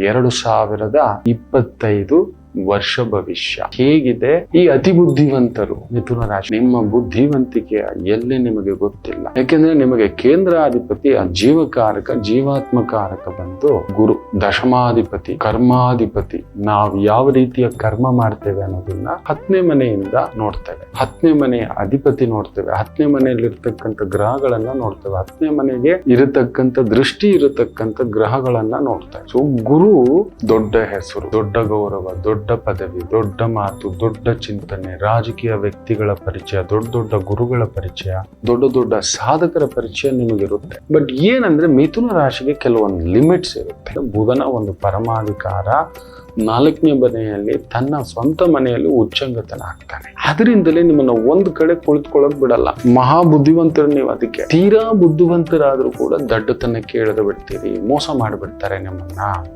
ಎರಡು ಸಾವಿರದ ಇಪ್ಪತ್ತೈದು ವರ್ಷ ಭವಿಷ್ಯ. ಹೇಗಿದೆ? ಈ ಅತಿ ಬುದ್ಧಿವಂತರು ಮಿಥುನ ರಾಶಿ ನಿಮ್ಮ ಬುದ್ಧಿವಂತಿಕೆ ಎಲ್ಲಿ ನಿಮಗೆ ಗೊತ್ತಿಲ್ಲ. ಯಾಕೆಂದ್ರೆ ನಿಮಗೆ ಕೇಂದ್ರಾಧಿಪತಿ, ಜೀವಕಾರಕ, ಜೀವಾತ್ಮಕಾರಕ ಬಂದು ಗುರು, ದಶಮಾಧಿಪತಿ, ಕರ್ಮಾಧಿಪತಿ. ನಾವು ಯಾವ ರೀತಿಯ ಕರ್ಮ ಮಾಡ್ತೇವೆ ಅನ್ನೋದನ್ನ ಹತ್ತನೇ ಮನೆಯಿಂದ ನೋಡ್ತೇವೆ. ಹತ್ತನೇ ಮನೆಯ ಅಧಿಪತಿ ನೋಡ್ತೇವೆ. ಹತ್ತನೇ ಮನೆಯಲ್ಲಿ ಇರ್ತಕ್ಕಂಥ ಗ್ರಹಗಳನ್ನ ನೋಡ್ತೇವೆ. ಹತ್ತನೇ ಮನೆಗೆ ಇರತಕ್ಕಂಥ ದೃಷ್ಟಿ, ಇರತಕ್ಕಂಥ ಗ್ರಹಗಳನ್ನ ನೋಡ್ತೇವೆ. ಸೊ ಗುರು ದೊಡ್ಡ ಹೆಸರು, ದೊಡ್ಡ ಗೌರವ, ದೊಡ್ಡ ಪದವಿ, ದೊಡ್ಡ ಮಾತು, ದೊಡ್ಡ ಚಿಂತನೆ, ರಾಜಕೀಯ ವ್ಯಕ್ತಿಗಳ ಪರಿಚಯ, ದೊಡ್ಡ ದೊಡ್ಡ ಗುರುಗಳ ಪರಿಚಯ, ದೊಡ್ಡ ದೊಡ್ಡ ಸಾಧಕರ ಪರಿಚಯ ನಿಮಗಿರುತ್ತೆ. ಬಟ್ ಏನಂದ್ರೆ ಮಿಥುನ ರಾಶಿಗೆ ಕೆಲವೊಂದು ಲಿಮಿಟ್ಸ್ ಇರುತ್ತೆ. ಬುಧನ ಒಂದು ಪರಮಾಧಿಕಾರ, ನಾಲ್ಕನೇ ಮನೆಯಲ್ಲಿ ತನ್ನ ಸ್ವಂತ ಮನೆಯಲ್ಲಿ ಉಚ್ಚಂಗತನ ಆಗ್ತಾನೆ. ಅದರಿಂದಲೇ ನಿಮ್ಮನ್ನ ಒಂದು ಕಡೆ ಕುಳಿತುಕೊಳ್ಳಕ್ ಬಿಡಲ್ಲ. ಮಹಾ ಬುದ್ಧಿವಂತರು ನೀವು ಅದಕ್ಕೆ. ತೀರಾ ಬುದ್ಧಿವಂತರಾದ್ರೂ ಕೂಡ ದಡ್ಡತನಕ್ಕೆ ಕೇಳದ ಬಿಡ್ತೀರಿ, ಮೋಸ ಮಾಡಿಬಿಡ್ತಾರೆ ನಿಮ್ಮನ್ನ.